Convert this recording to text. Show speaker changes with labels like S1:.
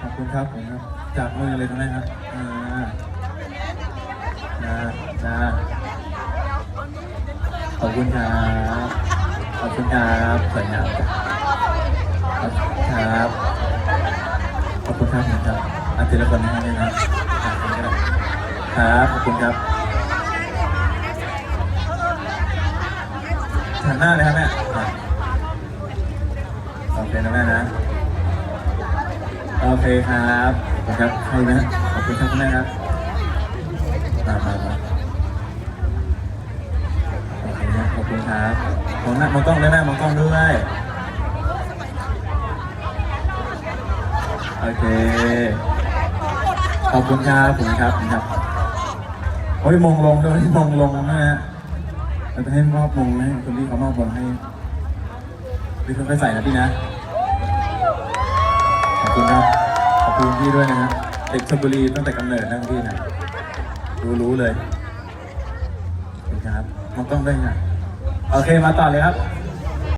S1: ขอบคุณครับผมครับจากมือเลยทั้งนั้นครับอ่าจ้าจ้าขอบคุณครับ ขอบคุณครับสวยงามขอบคุณครับ ขอบคุณครับผมครับอาทิตย์ละคนนะครับเนี่ยนะครับครับขอบคุณครับหันหน้าเลยครับแม่อะโอเคนะแม่นะ โอเคครับขอบคุณครับใครนะขอบคุณครับคุณแม่ครับมามามาโอเคนะขอบคุณครับมองหน้ามองกล้องด้วยนะมองกล้องด้วยโอเค ขอบคุณครับขอบคุณครับขอบคุณครับโอ้ยมองลงด้วยมองลงนะฮะเราจะให้มอบมงให้คนที่เขามอบมงให้พี่เพิ่งไปใส่นะพี่นะ คุณครับ ขอบคุณพี่ด้วยนะฮะเด็กชลบุรีตั้งแต่กำเนิดนะพี่นะ รู้รู้เลยขอบคุณครับมองกล้องด้ไงโอเคมาต่อเลยครับ